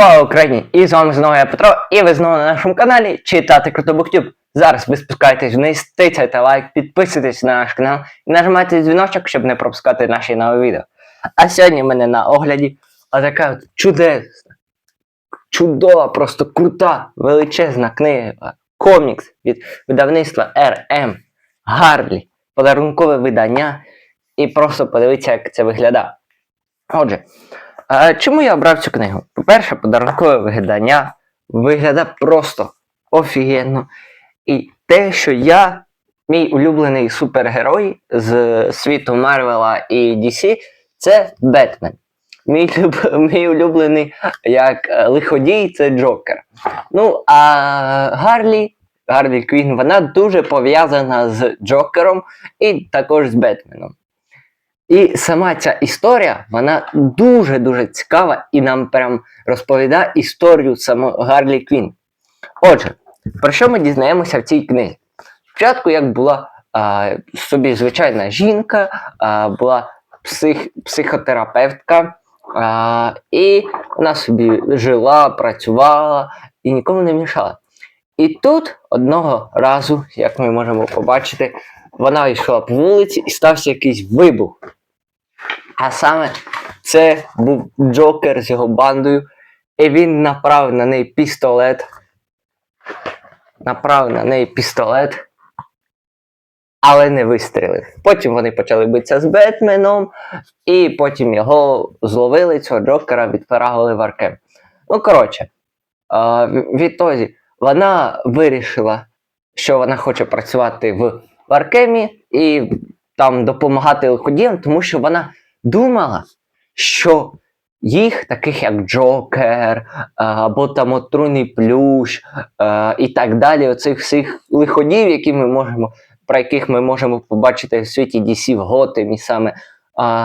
Слава Україні! І з вами знову я Петро, і ви знову на нашому каналі Читати Круто Буктюб. Зараз ви спускаєтесь вниз, тицяйте лайк, підписуйтесь на наш канал і нажимайте дзвіночок, щоб не пропускати наші нові відео. А сьогодні в мене на огляді отака от чудесна, чудова, просто крута, величезна книга, комікс від видавництва RM Гарлі, подарункове видання. І просто подивіться, як це виглядає. Отже, а чому я обрав цю книгу? По-перше, подарункове видання виглядає просто офігенно. І те, що я, мій улюблений супергерой з світу Марвела і DC, це Бетмен. Мій, люб- мій улюблений як лиходій це Джокер. Ну, а Гарлі, Гарлі Квін, вона дуже пов'язана з Джокером і також з Бетменом. І сама ця історія, вона дуже-дуже цікава і нам прям розповідає історію самого Гарлі Квін. Отже, про що ми дізнаємося в цій книзі? Спочатку, як була а, собі звичайна жінка, а, була псих, психотерапевтка, а, і вона собі жила, працювала і нікому не мішала. І тут одного разу, як ми можемо побачити, вона йшла по вулиці і стався якийсь вибух. А саме це був Джокер з його бандою, і він направив на неї пістолет. Направив на неї пістолет, але не вистрілив. Потім вони почали битися з Бетменом, і потім його зловили, цього Джокера, відправили в Аркем. Ну, коротше, відтоді вона вирішила, що вона хоче працювати в Аркемі і там допомагати лиходіям, тому що вона думала, що їх, таких як Джокер, е, або там отруйний плющ е, і так далі, оцих всіх лиходіїв, які ми можемо, про яких ми можемо побачити в світі DC в Готемі, саме,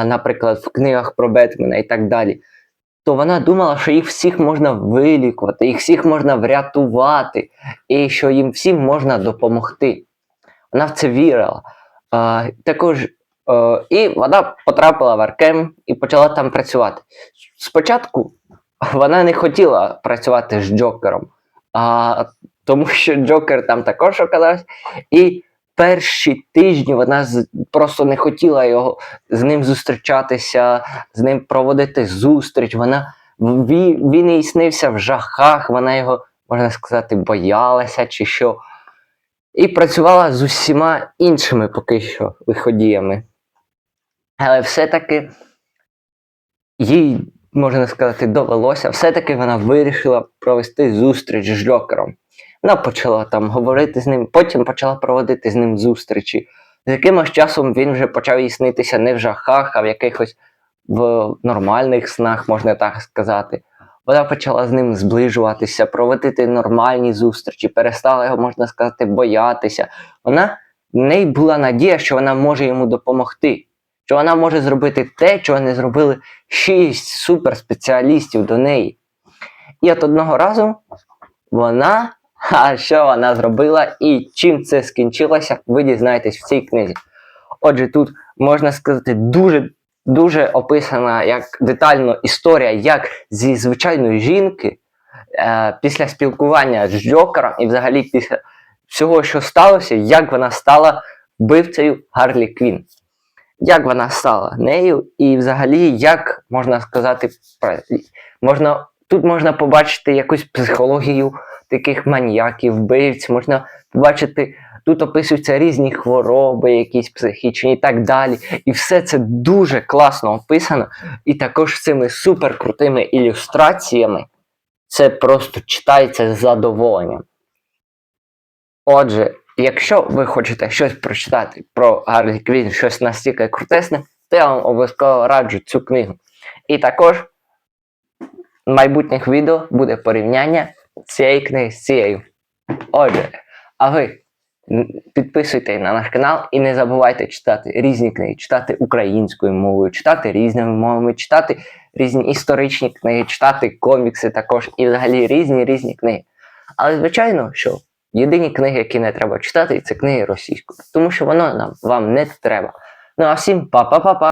наприклад, в книгах про Бетмена і так далі. То вона думала, що їх всіх можна вилікувати, їх всіх можна врятувати, і що їм всім можна допомогти. Вона в це вірила. Також і вона потрапила в Аркем і почала там працювати. Спочатку вона не хотіла працювати з Джокером, а, тому що Джокер там також оказався. І перші тижні вона просто не хотіла його з ним зустрічатися, з ним проводити зустріч. Вона він, їй снився в жахах, вона його, можна сказати, боялася чи що. І працювала з усіма іншими поки що виходіями. Але все-таки їй, можна сказати, довелося, все-таки вона вирішила провести зустріч з Джокером. Вона почала там говорити з ним, потім почала проводити з ним зустрічі. З якимось часом він вже почав їй снитися не в жахах, а в якихось в нормальних снах, можна так сказати. Вона почала з ним зближуватися, проводити нормальні зустрічі, перестала його, можна сказати, боятися. Вона в неї була надія, що вона може йому допомогти що вона може зробити те, чого не зробили шість суперспеціалістів до неї. І от одного разу вона, а що вона зробила і чим це скінчилося, ви дізнаєтесь в цій книзі. Отже, тут можна сказати дуже дуже описана як детально історія, як зі звичайної жінки е, після спілкування з Джокером і взагалі після всього, що сталося, як вона стала вбивцею Гарлі Квін як вона стала нею, і взагалі, як можна сказати, можна, тут можна побачити якусь психологію таких маніяків, вбивць, можна побачити, тут описуються різні хвороби, якісь психічні і так далі. І все це дуже класно описано, і також цими суперкрутими ілюстраціями це просто читається з задоволенням. Отже, якщо ви хочете щось прочитати про Гарлі Квін, щось настільки крутесне, то я вам обов'язково раджу цю книгу. І також в майбутніх відео буде порівняння цієї книги з цією. Отже, а ви підписуйтесь на наш канал і не забувайте читати різні книги, читати українською мовою, читати різними мовами, читати різні історичні книги, читати комікси також і взагалі різні різні книги. Але звичайно, що єдині книги, які не треба читати, це книги російською, тому що воно нам вам не треба. Ну а всім па-па-па-па!